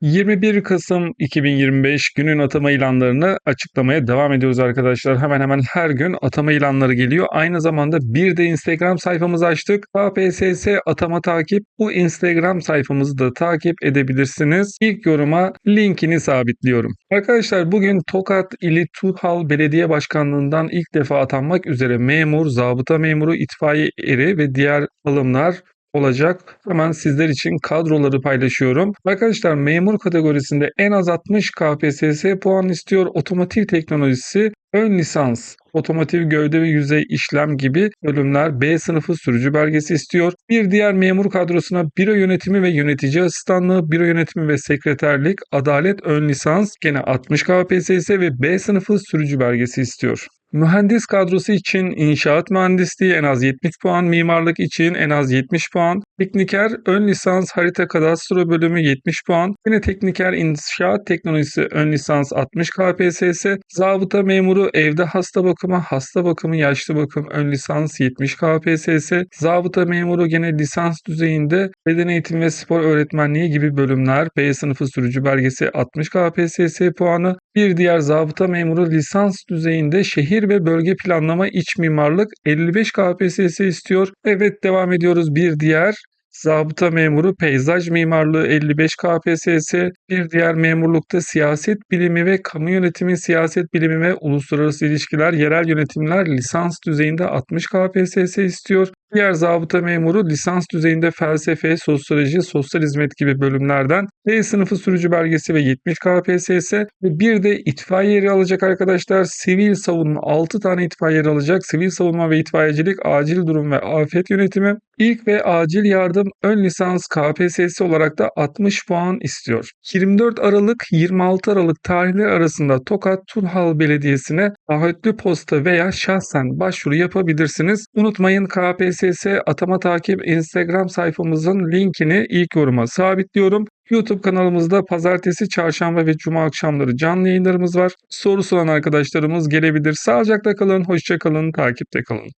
21 Kasım 2025 günün atama ilanlarını açıklamaya devam ediyoruz arkadaşlar. Hemen hemen her gün atama ilanları geliyor. Aynı zamanda bir de Instagram sayfamızı açtık. KPSS atama takip. Bu Instagram sayfamızı da takip edebilirsiniz. İlk yoruma linkini sabitliyorum. Arkadaşlar bugün Tokat İli Tuthal Belediye Başkanlığından ilk defa atanmak üzere memur, zabıta memuru, itfaiye eri ve diğer alımlar olacak. Hemen sizler için kadroları paylaşıyorum. Arkadaşlar memur kategorisinde en az 60 KPSS puan istiyor. Otomotiv teknolojisi ön lisans, otomotiv gövde ve yüzey işlem gibi bölümler B sınıfı sürücü belgesi istiyor. Bir diğer memur kadrosuna büro yönetimi ve yönetici asistanlığı, büro yönetimi ve sekreterlik, adalet ön lisans gene 60 KPSS ve B sınıfı sürücü belgesi istiyor. Mühendis kadrosu için inşaat mühendisliği en az 70 puan, mimarlık için en az 70 puan, tekniker ön lisans harita kadastro bölümü 70 puan, yine tekniker inşaat teknolojisi ön lisans 60 KPSS, zabıta memuru evde hasta bakımı, hasta bakımı, yaşlı bakım ön lisans 70 KPSS, zabıta memuru gene lisans düzeyinde beden eğitimi ve spor öğretmenliği gibi bölümler, B sınıfı sürücü belgesi 60 KPSS puanı, bir diğer zabıta memuru lisans düzeyinde şehir ve bölge planlama iç mimarlık 55 KPSS istiyor. Evet devam ediyoruz. Bir diğer Zabıta memuru peyzaj mimarlığı 55 KPSS, bir diğer memurlukta siyaset bilimi ve kamu yönetimi siyaset bilimi ve uluslararası ilişkiler yerel yönetimler lisans düzeyinde 60 KPSS istiyor. Diğer zabıta memuru lisans düzeyinde felsefe, sosyoloji, sosyal hizmet gibi bölümlerden B sınıfı sürücü belgesi ve 70 KPSS ve bir de itfaiye yeri alacak arkadaşlar. Sivil savunma 6 tane itfaiye yeri alacak. Sivil savunma ve itfaiyecilik, acil durum ve afet yönetimi, ilk ve acil yardım ön lisans KPSS olarak da 60 puan istiyor. 24 Aralık 26 Aralık tarihleri arasında Tokat Turhal Belediyesi'ne taahhütlü posta veya şahsen başvuru yapabilirsiniz. Unutmayın KPSS atama takip Instagram sayfamızın linkini ilk yoruma sabitliyorum. YouTube kanalımızda pazartesi, çarşamba ve cuma akşamları canlı yayınlarımız var. Sorusu olan arkadaşlarımız gelebilir. Sağlıcakla kalın, hoşça kalın, takipte kalın.